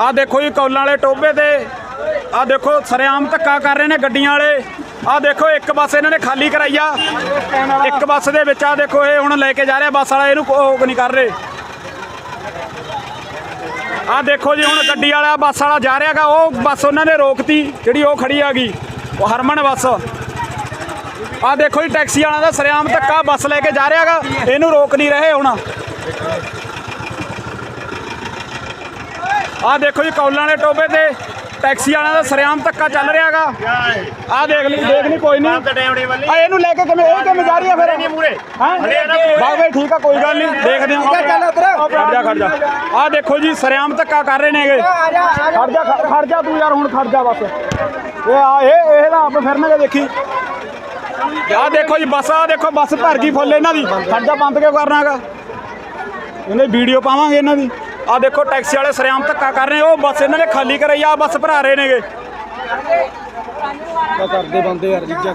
ਆ ਦੇਖੋ ਜੀ ਕੌਲਾਂ ਵਾਲੇ ਟੋਬੇ ਤੇ। ਆ ਦੇਖੋ ਸਰਿਆਮ ਧੱਕਾ ਕਰ ਰਹੇ ਨੇ ਗੱਡੀਆਂ ਵਾਲੇ। ਆ ਦੇਖੋ ਇੱਕ ਬੱਸ ਇਹਨਾਂ ਨੇ ਖਾਲੀ ਕਰਾਈ ਆ। ਇੱਕ ਬੱਸ ਦੇ ਵਿੱਚ ਆ ਦੇਖੋ ਇਹ ਹੁਣ ਲੈ ਕੇ ਜਾ ਰਿਹਾ ਬੱਸ ਵਾਲਾ, ਇਹਨੂੰ ਉਹ ਨਹੀਂ ਕਰ ਰਹੇ। ਆ ਦੇਖੋ ਜੀ ਹੁਣ ਗੱਡੀ ਵਾਲਾ, ਬੱਸ ਵਾਲਾ ਜਾ ਰਿਹਾਗਾ, ਉਹ ਬੱਸ ਉਹਨਾਂ ਨੇ ਰੋਕਤੀ, ਜਿਹੜੀ ਉਹ ਖੜੀ ਹੈਗੀ ਉਹ ਹਰਮਨ ਬੱਸ। ਆ ਦੇਖੋ ਜੀ ਟੈਕਸੀ ਵਾਲਾ ਦਾ ਸਰਿਆਮ ਧੱਕਾ ਬੱਸ ਲੈ ਕੇ ਜਾ ਰਿਹਾਗਾ, ਇਹਨੂੰ ਰੋਕ ਨਹੀਂ ਰਹੇ ਹੁਣ। ਆ ਦੇਖੋ ਜੀ ਕੌਲਾਂ ਵਾਲੇ ਟੋਬੇ ਤੇ ਟੈਕਸੀ ਵਾਲਿਆਂ ਦਾ ਸਰਿਆਮ ਧੱਕਾ ਚੱਲ ਰਿਹਾਗਾ। ਆ ਦੇਖ ਲਈ ਦੇਖ ਲਈ ਕੋਈ ਨਹੀਂ। ਆ ਇਹਨੂੰ ਲੈ ਕੇ ਕਿਵੇਂ ਇਹ ਕਿਵੇਂ ਜਾ ਰਹੀ ਆ ਫਿਰ? ਹਾਂ? ਬਾਗ ਬਈ ਠੀਕ ਆ ਕੋਈ ਗੱਲ ਨਹੀਂ ਦੇਖਦੇ ਹਾਂ। ਚੱਲ ਉੱਧਰ। ਖੜ ਜਾ ਖੜ ਜਾ। ਆ ਦੇਖੋ ਜੀ ਸਰਿਆਮ ਧੱਕਾ ਕਰ ਰਹੇ ਨੇਗੇ। ਖੜ ਜਾ ਖੜ ਜਾ ਤੂੰ ਯਾਰ ਹੁਣ ਖੜ ਜਾ ਬਸ। ਇਹ ਆ ਇਹ ਇਹ ਤਾਂ ਆਪ ਫਿਰਨਗੇ ਦੇਖੀ। ਆ ਦੇਖੋ ਜੀ ਬੱਸ ਆ ਦੇਖੋ ਬੱਸ ਭਰ ਗਈ ਫੁੱਲ ਇਹਨਾਂ ਦੀ। ਖੜ ਜਾ ਬੰਦ ਕਿਉਂ ਕਰਨਾਗਾ ਇਹਨੇ ਵੀਡੀਓ ਪਾਵਾਂਗੇ ਇਹਨਾਂ ਦੀ। ਆ ਦੇਖੋ ਟੈਕਸੀ ਵਾਲੇ ਸਰਿਆਮ ਧੱਕਾ ਕਰ ਰਹੇ ਉਹ ਬੱਸ ਇਹਨਾਂ ਨੇ ਖਾਲੀ ਕਰਾਈ ਆ ਬੱਸ ਭਰਾ ਰਹੇ ਨੇਗੇ। ਕਰਦੇ ਬੰਦੇ ਯਾਰ ਜਿੱਜਾ।